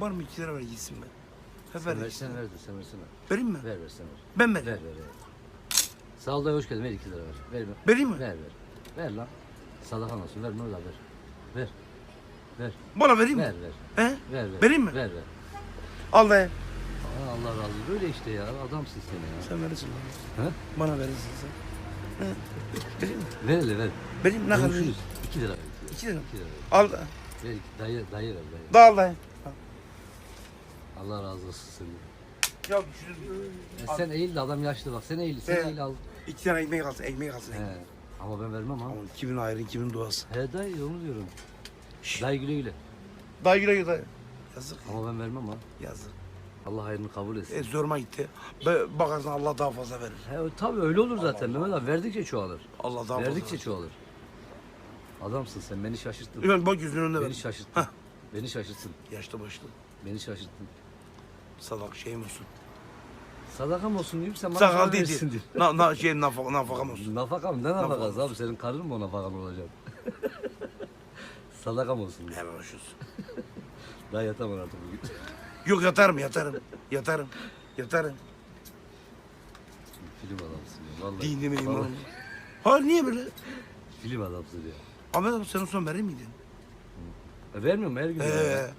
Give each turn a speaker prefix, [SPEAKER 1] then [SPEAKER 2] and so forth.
[SPEAKER 1] Var mı iki lira ver gitsin be. Hep ver.
[SPEAKER 2] Sen
[SPEAKER 1] gitsin.
[SPEAKER 2] versene ver de sen versene.
[SPEAKER 1] Vereyim mi?
[SPEAKER 2] Ver ver sen ver.
[SPEAKER 1] Ben
[SPEAKER 2] Ver
[SPEAKER 1] vereyim.
[SPEAKER 2] ver ver. Sağ ol da hoş geldin ver 2 lira ver. Ver ver.
[SPEAKER 1] Vereyim mi?
[SPEAKER 2] Ver ver. Ver lan. Sadakan olsun ver Mehmet abi ver. Ver. Ver.
[SPEAKER 1] Bana vereyim mi?
[SPEAKER 2] Ver ver.
[SPEAKER 1] He?
[SPEAKER 2] Ver ver.
[SPEAKER 1] Vereyim mi?
[SPEAKER 2] Ver ver.
[SPEAKER 1] Al dayı.
[SPEAKER 2] Aa, Allah razı olsun. Böyle işte ya adamsın sen ya.
[SPEAKER 1] Sen verirsin bana.
[SPEAKER 2] Ha?
[SPEAKER 1] Bana verirsin sen. He? Vereyim mi?
[SPEAKER 2] Ver hele ver.
[SPEAKER 1] Vereyim ne kadar?
[SPEAKER 2] Görüşürüz. 2 lira ver.
[SPEAKER 1] İki lira.
[SPEAKER 2] 2 lira ver.
[SPEAKER 1] Al da.
[SPEAKER 2] Ver iki. Dayı, dayı ver dayı.
[SPEAKER 1] Da al dayı.
[SPEAKER 2] Allah razı olsun senin.
[SPEAKER 1] Ya düşürüm.
[SPEAKER 2] Ya sen eğil de adam yaşlı bak. Sen eğil. Sen
[SPEAKER 1] He.
[SPEAKER 2] eğil al.
[SPEAKER 1] İki tane ekmek alsın. Ekmek alsın.
[SPEAKER 2] He. Ama ben vermem ha.
[SPEAKER 1] Ama kimin ayrı kimin duası.
[SPEAKER 2] He dayı onu diyorum.
[SPEAKER 1] Şşş.
[SPEAKER 2] Dayı güle güle.
[SPEAKER 1] Dayı güle güle dayı. Yazık.
[SPEAKER 2] Ama ben vermem ha.
[SPEAKER 1] Yazık.
[SPEAKER 2] Allah hayrını kabul etsin.
[SPEAKER 1] E, zoruma gitti. Be, bakarsın Allah daha fazla verir.
[SPEAKER 2] He, tabii öyle olur zaten Mehmet abi. Verdikçe çoğalır.
[SPEAKER 1] Allah daha
[SPEAKER 2] Verdikçe
[SPEAKER 1] fazla
[SPEAKER 2] çoğalır. Adamsın sen beni şaşırttın.
[SPEAKER 1] verir. Bak yüzünün önünde
[SPEAKER 2] Beni
[SPEAKER 1] ver.
[SPEAKER 2] şaşırttın.
[SPEAKER 1] Hah.
[SPEAKER 2] Beni şaşırttın.
[SPEAKER 1] Yaşlı başlı.
[SPEAKER 2] Beni şaşırttın.
[SPEAKER 1] Sadak şeyim olsun.
[SPEAKER 2] Sadakam olsun diyeyim sen bana
[SPEAKER 1] Sakal
[SPEAKER 2] para versin diye.
[SPEAKER 1] Na, na, şey, nafaka, nafakam olsun.
[SPEAKER 2] Nafakam ne nafakası abi senin karın mı o nafakan olacak? Sadakam olsun.
[SPEAKER 1] Helal olsun.
[SPEAKER 2] Daha yatamam artık bugün.
[SPEAKER 1] Yok yatarım yatarım. Yatarım. Yatarım.
[SPEAKER 2] Film adamsın ya vallahi.
[SPEAKER 1] Dini mi
[SPEAKER 2] Vallahi
[SPEAKER 1] imanım? Ha niye böyle?
[SPEAKER 2] Film adamsın ya.
[SPEAKER 1] Ahmet abi sen son verir miydin?
[SPEAKER 2] E, vermiyorum her gün.
[SPEAKER 1] Ee,
[SPEAKER 2] ya.